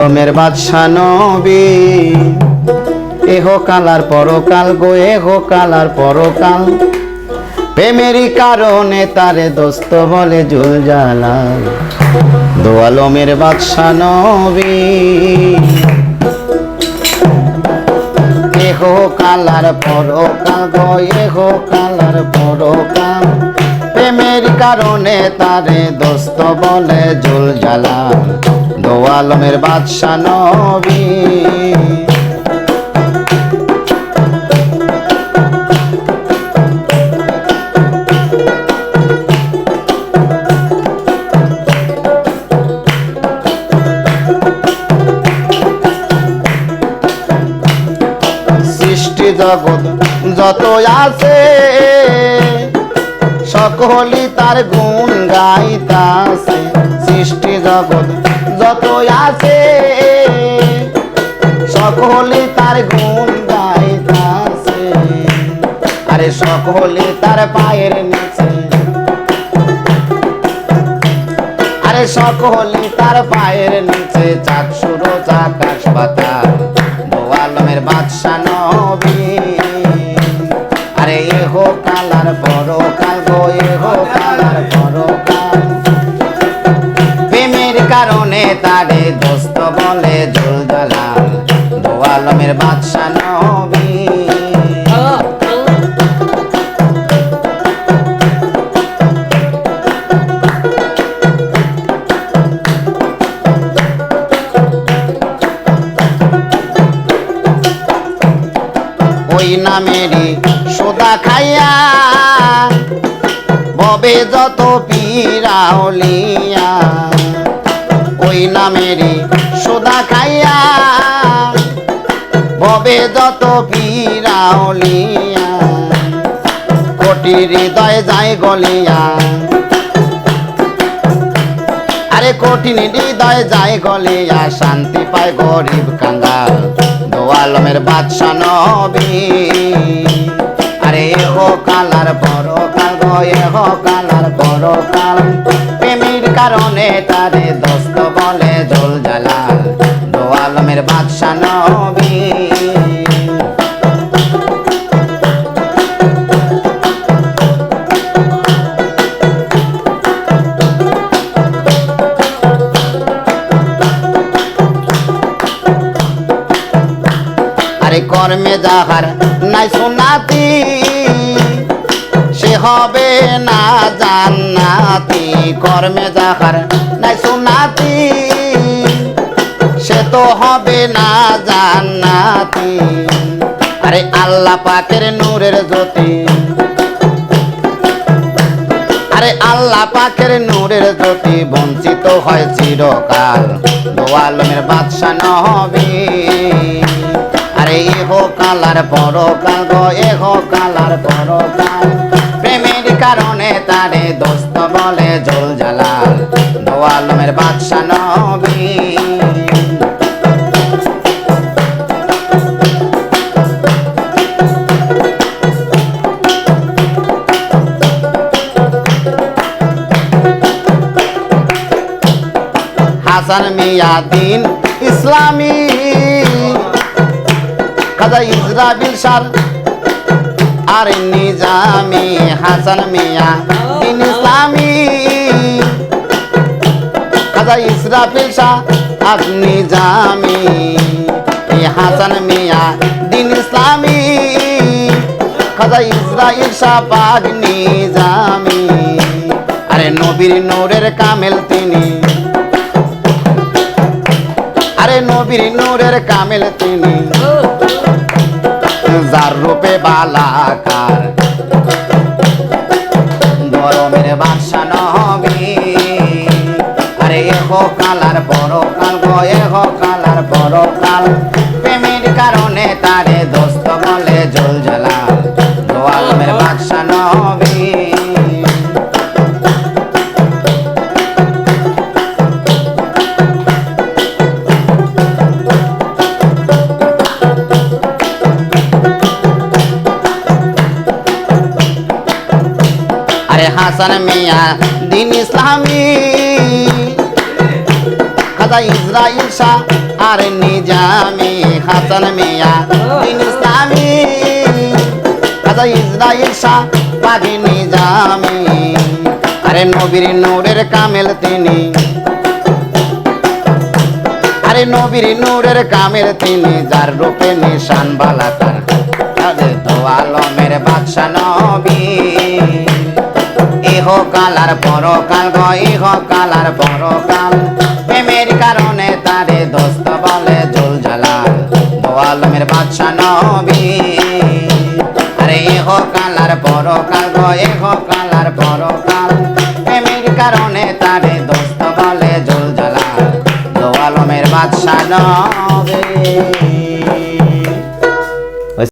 রমের বাদশা নবী। এহ কালার পরকাল গো, এহ কালার পরকাল। প্রেমেরই কারণে তারে দোস্ত বলে জুল জালাল দোয়ালমের বাদশা নবী। এহ কালার পরকাল গো, এহ কালার পরকাল। প্রেমের কারণে তারে দোস্ত বলে জুল জালাল দোয়ালমের বাদশা নবী। সৃষ্টি জগৎ যত আছে সকলই তার গুণ গাইতাছে। সৃষ্টি জগৎ যত আছে সকলই তার গুণ গাইতাছে। আরে সকলি তার পায়ের নিচে। আরে সকলে তার পায়ের নিচে চাক সুরো চাকাশ পাতাল দোয়ালমের বাদশা নবী। আরে এহো কালার বড় প্রেমের কারণে তারে দোস্ত বলে জল জালাল দোয়ালমের বাদশা ওই নামেরই সোদা খাইয়া ববে যত পীরাউলিয়া ওই নামেরই সোদা খাইয়া, ববে যত পীরাউলিয়া কোটি হৃদয় যায় গলিয়া। আরে কঠিন হৃদয় যায় গলিয়া, শান্তি পায় গরিব কাঙ্গাল দোয়ালমের বাদশা নবী। আরে এহো কালার বড় কাল গো এহো কালার বড় কাল প্রেমের কারণে তারে দোস্ত বলে জল জালাল দোয়ালমের বাদশা নবী। আরে কর্মে যাহার নাই সোনাতি। হবে না জান্নাতি, কর্মে যাহার নাই সোনাতি সে তো হবে না জান্নাতি। আরে আল্লাহ পাকের নূরের জ্যোতি। আরে আল্লাহ পাকের নূরের জ্যোতি, বঞ্চিত হয় চিরকাল। দোয়ালমের বাদশা নহবি আরে এহ কালার পরকাল গো এহ কালার পরকাল। তারে দোস্ত বলে জল জালাল দোয়ালমের বাদশা নহবি হাসান মিয়া দিন ইসলামী। খাজা ইসরাবিল সার আর নিজামি হাসান মিয়া দিন ইসলামী। খাজা ইসরাফিল শাহ আর নিজামি। হাসান মিয়া, দিন ইসলামী। খাজা ইসরাইল শাহ পাক নিজামি। আরে নবীর নূরের কামেল তিনি। আরে নবীর নূরের কামেল তিনি। যার রূপে বালাকার। গরমের বাদশা নহবি আরে এহ কালার, বড় কাল গো এহ কালার, বড় কাল। প্রেমের কারণে তারে দোস্ত বলে জল জ্বালাল হাসান মিয়া, দিন ইসলামী। খাজা ইসরাইল শাহ আরে নিজামি হাসান মিয়া, দিন ইসলামী। রাজা ইসরাইল শাহ বাগি নিজামি। আরে নবীর নূরের কামেল তিনি। আরে নবীর নূরের কামের তিনি, যার রূপে নিশান বালা তার। আরে তো আলমের বাদশা নবী। ইহ কালার পরকাল গো ইহ কালার পরকাল। প্রেমের কারণে তারে দোস্ত বলে জুল জালাল। তো আলমের বাদশা নবী। আরে ইহ কালার পরকাল গো ইহ কালার পরকাল। প্রেমের কারণে তারে দোস্ত বলে জুল জালাল। দো আলমের বাদশা নবী।